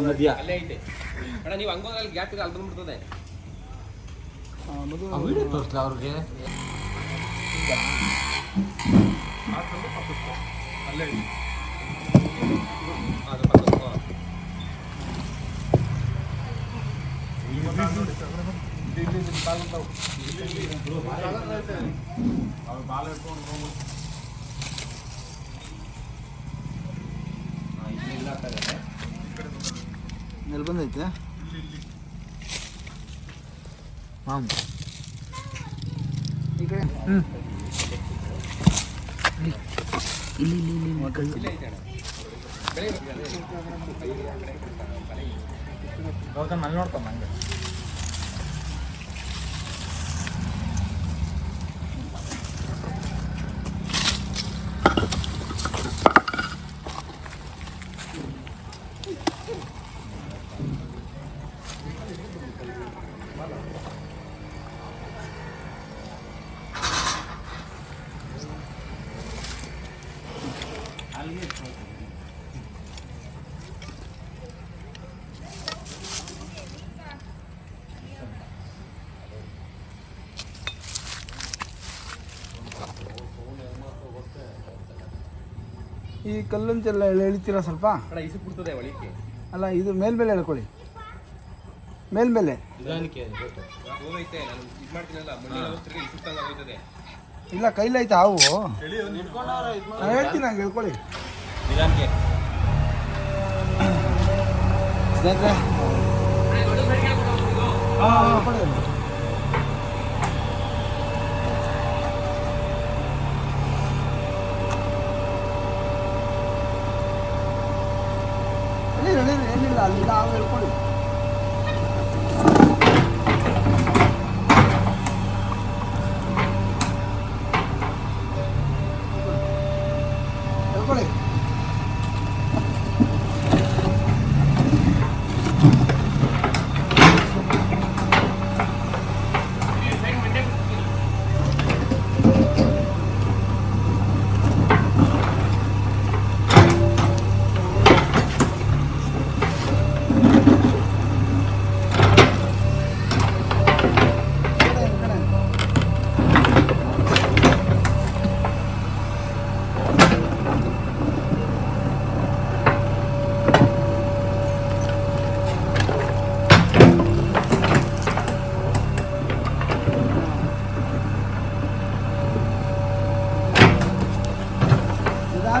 ಮಧ್ಯ ಅಲ್ಲೇ ಐತೆ ಅಣ್ಣ ನೀವು ಹಂಗೋದ್ರೆ ಅಲ್ಲಿ ಗ್ಯಾಪ್ ಇದೆ ಅಲ್ಲಿ ಬಂದ್ಬಿಡ್ತದೆ ವಿಡಿಯೋ ತೋರಿಸ್ಲಾ ಅವ್ರಿಗೆ ಅದು ಪಕ್ಕಕ್ಕೆ ಹೋಗು. ಎಲ್ಲಿ ಬಂದೈತೆ? ಮಾಮ್. ಈ ಕಡೆ. ಹ್ಞೂ ಇಲ್ಲಿ. ಇಲ್ಲಿ ಇಲ್ಲಿ ಮಕ್ಕಳು ಗೌತಮ್ ಅಲ್ಲಿ ನೋಡ್ಕೊಂಬ ಹಂಗೆ. ಈ ಕಲ್ಲಂಚೆಲ್ಲ ಎಳಿತೀರಾ ಸ್ವಲ್ಪ? ಅಣ್ಣ ಇಸು ಬಿಡ್ತದೆ ಒಳಿಕೆ ಅಲ್ಲ ಇದು ಮೇಲ್ಮೇಲೆ ಎಳ್ಕೊಳ್ಳಿ. ಮೇಲ್ಮೇಲೆ. ಹೋಗೈತೆ ನಾನು ಇದು ಮಾಡ್ತೀನಲ್ಲ ಹೋಗ್ತದೆ ಇಲ್ಲ ಕೈಲೈತೆ ಹಾವು? ನಾನು ಹೇಳ್ತೀನಿ ಹಂಗೆ ಹೇಳ್ಕೊಳ್ಳಿ ನಿಧಾನಕ್ಕೆ. ಸ್ನೇಹಿತರೆ. ಹಾಂ അത് ഇതാകെ കൊടുക്കും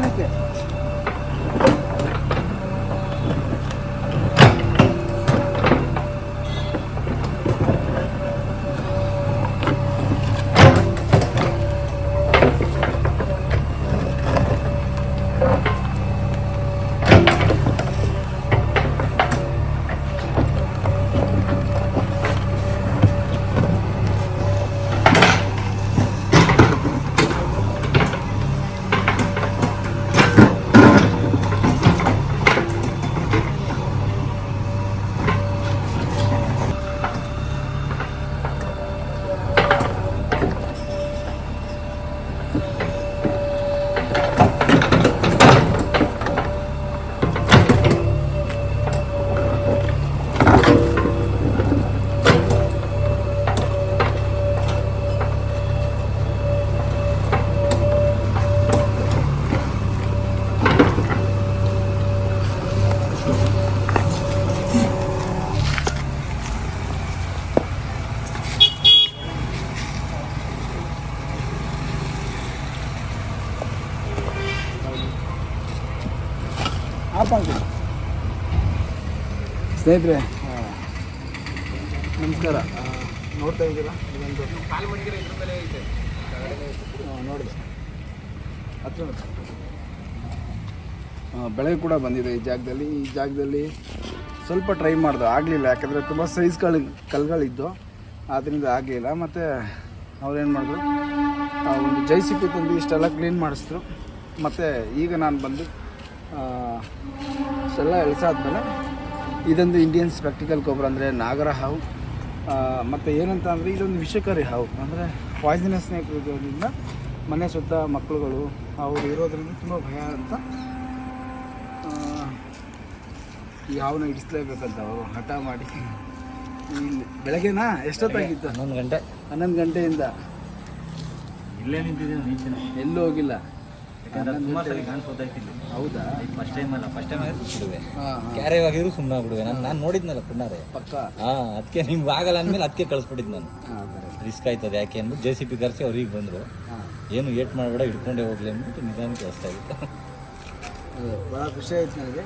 ನಿಧಾನಕ್ಕೆ ಆಫ್ ಸ್ನೇಹಿತರೆ ನಮಸ್ಕಾರ. ನೋಡ್ತಾ ಇದ್ದೀರಾ? ಇದೊಂದು ಬೆಳಗ್ಗೆ ಕೂಡ ಬಂದಿದೆ ಈ ಜಾಗದಲ್ಲಿ. ಈ ಜಾಗದಲ್ಲಿ ಸ್ವಲ್ಪ ಟ್ರೈ ಮಾಡಿದೆ. ಆಗಲಿಲ್ಲ, ಯಾಕಂದರೆ ತುಂಬ ಸೈಜ್ಗಳು ಕಲ್ಗಳಿದ್ದು ಆದ್ದರಿಂದ ಆಗಲಿಲ್ಲ. ಮತ್ತು ಅವ್ರೇನು ಮಾಡಿದ್ರು? ಒಂದು ಜೈ ಸಿಕ್ಕಿ ತಂದು ಇಷ್ಟೆಲ್ಲ ಕ್ಲೀನ್ ಮಾಡಿಸಿದ್ರು. ಮತ್ತು ಈಗ ನಾನು ಬಂದು ಇಷ್ಟೆಲ್ಲ ಎಳ್ಸಾದ್ಮೇಲೆ ಇದೊಂದು ಇಂಡಿಯನ್ ಸ್ಪೆಕ್ಟಿಕಲ್ ಗೊಬ್ಬರ ಅಂದರೆ ನಾಗರ ಹಾವು. ಮತ್ತು ಏನಂತ ಅಂದರೆ ಇದೊಂದು ವಿಷಕಾರಿ ಹಾವು. ಅಂದರೆ ಪಾಯ್ಸನಸ್ ಸ್ನೇಕ್ ಇರೋದ್ರಿಂದ ಮನೆ ಸುತ್ತ ಮಕ್ಕಳುಗಳು ಅವರು ಇರೋದ್ರಿಂದ ತುಂಬ ಭಯ ಅಂತ ಈ ಹಾವನ್ನ ಹಿಡಿಸ್ಲೇಬೇಕಂತ ಅವರು ಹಠ ಮಾಡಿ. ಇಲ್ಲಿ ಬೆಳಗ್ಗೆನಾ? ಎಷ್ಟೊತ್ತಾಗಿತ್ತು? ಹನ್ನೊಂದು ಗಂಟೆ. ಹನ್ನೊಂದು ಗಂಟೆಯಿಂದ. ಇಲ್ಲೇ ನಿಂತಿದ್ದೀನಿ ಎಲ್ಲೂ ಹೋಗಿಲ್ಲ. ಯಾಕಂದ್ರೆ ತುಂಬಾ ಸರಿ ಕಾಣಿಸೋದಾಯ್ತಿಲ್ಲ ಹೌದಾ? ಫಸ್ಟ್ ಟೈಮ್ ಅಲ್ಲ ಫಸ್ಟ್ ಟೈಮ್ ಬಿಡುವೆ ಹಾಂ ಕ್ಯಾರೆ ಆಗಿದ್ರು ಸುಮ್ಮನೆ ಬಿಡುವೆ ನಾನು ನಾನು ನೋಡಿದ್ನಲ್ಲ ಪುಣ್ಣಾರೆ. ಪಕ್ಕ? ಹಾ ಅದಕ್ಕೆ ನಿಮ್ಗೆ ಆಗಲ್ಲ ಅಂದ್ಮೇಲೆ ಅದಕ್ಕೆ ಕಳಿಸ್ಬಿಟ್ಟಿದ್ದು ನಾನು. ರಿಸ್ಕ್ ಆಯ್ತದೆ ಯಾಕೆ ಅಂದ್ಬಿಟ್ಟು ಜೆ ಸಿ ಪಿ ಕರೆಸಿ ಅವ್ರಿಗೆ ಬಂದರು. ಏನು ಏಟ್ ಮಾಡಬೇಡ ಹಿಡ್ಕೊಂಡೇ ಹೋಗ್ಲಿ ಅಂದ್ಬಿಟ್ಟು ನಿಧಾನಕ್ಕೆ ಅಷ್ಟೇ ಇತ್ತು ಭಾಳ ಖುಷಿ ಆಯ್ತು ನನಗೆ.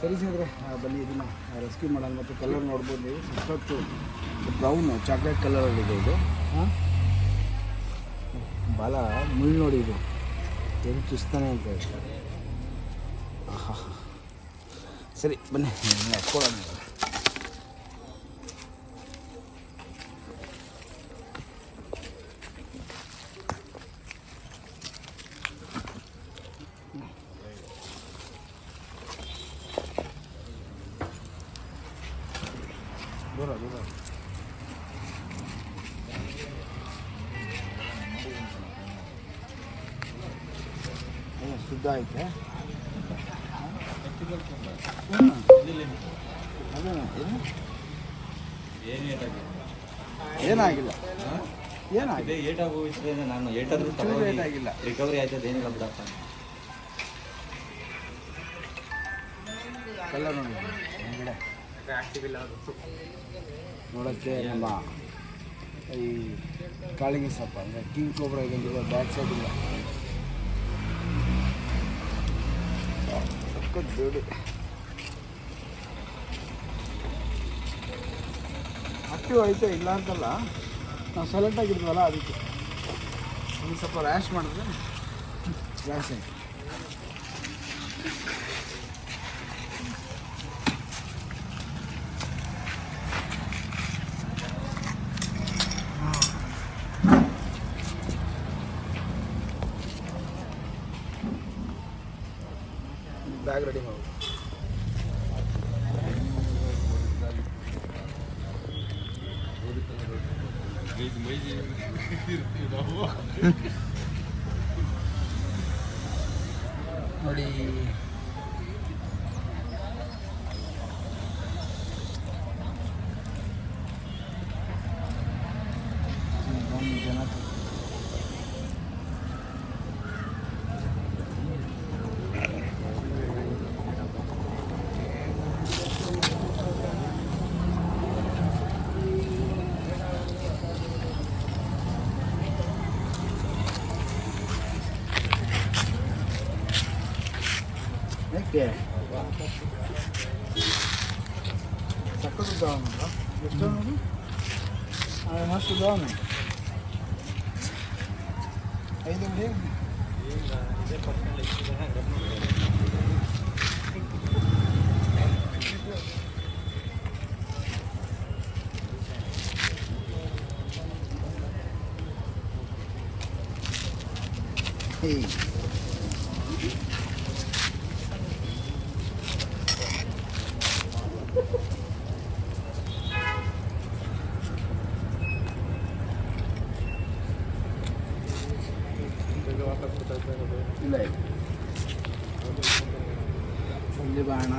ಸರಿ ಸಿಂದ್ರೆ ಬನ್ನಿ ಇದನ್ನ ರೆಸ್ಕ್ಯೂ ಮಾಡೋಣ ಮತ್ತು ಕಲರ್ ನೋಡ್ಬೋದು ನೀವು. ಸಖತ್ತು ಬ್ರೌನ್ ಚಾಕ್ಲೇಟ್ ಕಲರಲ್ಲಿದೆ ಇದು. ಹಾಂ? ಭಾಳ ಮುಳ್ಳು ನೋಡಿ ಇದು. ಏನು ಚುಸ್ತಾನೆ ಅಂತ ಆಹಾ. ಸರಿ ಬನ್ನಿ. ಕೊಡೋಣ. ದೂರ ದೂರ. ಶುದ್ಧ ಐತೆ ಏನಾಗಿಲ್ಲ. ಏನಾಗಿದೆ ನಾನು ಏಟಾದ್ರೂ. ರಿಕವರಿ ಆಯ್ತದ ಏನಿಲ್ಲ ಬಿಡಪ್ಪ ಕಲ್ಲ ನೋಡಿ. ಹೊರಗಡೆ ನೋಡೋಕ್ಕೆ ನಮ್ಮ ಈ ಕಾಳಿಗೆ ಸೊಪ್ಪ ಅಂದರೆ ಕಿಂಗ್ ಕೋಬ್ರಾ ಬ್ಯಾಕ್ ಸೈಡ್ ಇಲ್ಲ. ಬೇಡಿ ಆಕ್ಟಿವ್ ಐತೆ ಇಲ್ಲ ಅಂತಲ್ಲ. ನಾವು ಆಗಿದ್ವಲ್ಲ ಅದಕ್ಕೆ. ಒಂದು ಸ್ವಲ್ಪ ರ್ಯಾಶ್ ಮಾಡಿದ್ರೆ ರ್ಯಾಶ್ ಆಯ್ತು. ಬ್ಯಾಗ್ ರೆಡಿ ಮಾಡು ನೋಡಿ ಒಂದು Bekle. Sakız dudağını da. Göster onu. Aynas dudağını. Eğilim değil mi? Hey. ಇಲ್ಲ ಇಲ್ಲಿ. ಬಾಣ.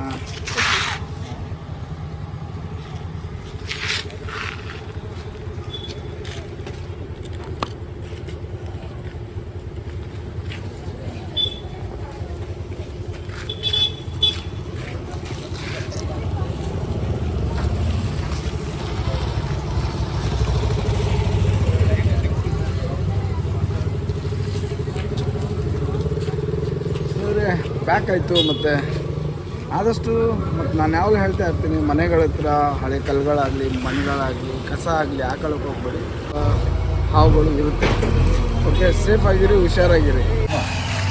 ಪ್ಯಾಕ್ ಮತ್ತು? ಆದಷ್ಟು ಮತ್ತು ನಾನು ಯಾವಾಗಲೂ ಹೇಳ್ತಾ ಇರ್ತೀನಿ, ಮನೆಗಳ ಹತ್ರ, ಹಳೆ ಕಲ್ಗಳಾಗಲಿ ಮಣ್ಣುಗಳಾಗಲಿ ಕಸ ಆಗಲಿ ಹಾಕೊಳ್ಳೋಕೆ ಹೋಗ್ಬೇಡಿ. ಹಾವುಗಳು ಇರುತ್ತೆ. ಓಕೆ ಸೇಫ್ ಆಗಿರಿ, ಹುಷಾರಾಗಿರಿ.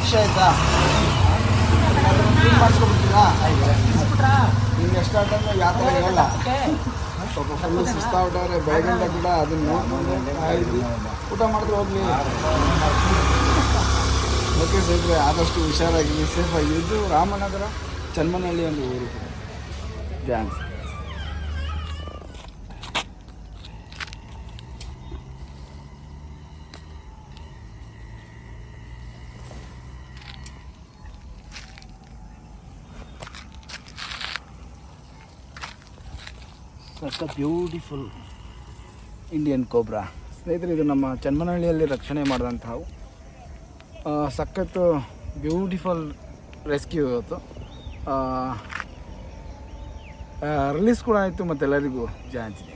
ಖುಷಿ ಆಯ್ತಾ. ನಿಮ್ಗೆ ಎಷ್ಟಾದ್ರೆ ಯಾವ ಥರ ಕೂಡ ಅದನ್ನು ಊಟ ಮಾಡಿದ್ರೆ ಹೋಗ್ಲಿ. ಸ್ನೇಹಿತರೆ ಆದಷ್ಟು ಹುಷಾರಾಗಿ ಸೇಫಾಗಿ ಇದು ರಾಮನಗರ ಚನ್ಮನಹಳ್ಳಿ ಒಂದು ಊರು. ಥ್ಯಾಂಕ್ಸ್ ಸಕ್ಕ ಬ್ಯೂಟಿಫುಲ್ ಇಂಡಿಯನ್ ಕೋಬ್ರಾ ಸ್ನೇಹಿತರೆ ಇದು ನಮ್ಮ ಚನ್ಮನಹಳ್ಳಿಯಲ್ಲಿ ರಕ್ಷಣೆ ಮಾಡಿದಂಥವು. ಸಖತ್ತು ಬ್ಯೂಟಿಫುಲ್ ರೆಸ್ಕ್ಯೂ ಇವತ್ತು. ರಿಲೀಸ್ ಕೂಡ ಆಯಿತು ಮತ್ತೆಲ್ಲರಿಗೂ ಜಾಂಚಿದೆ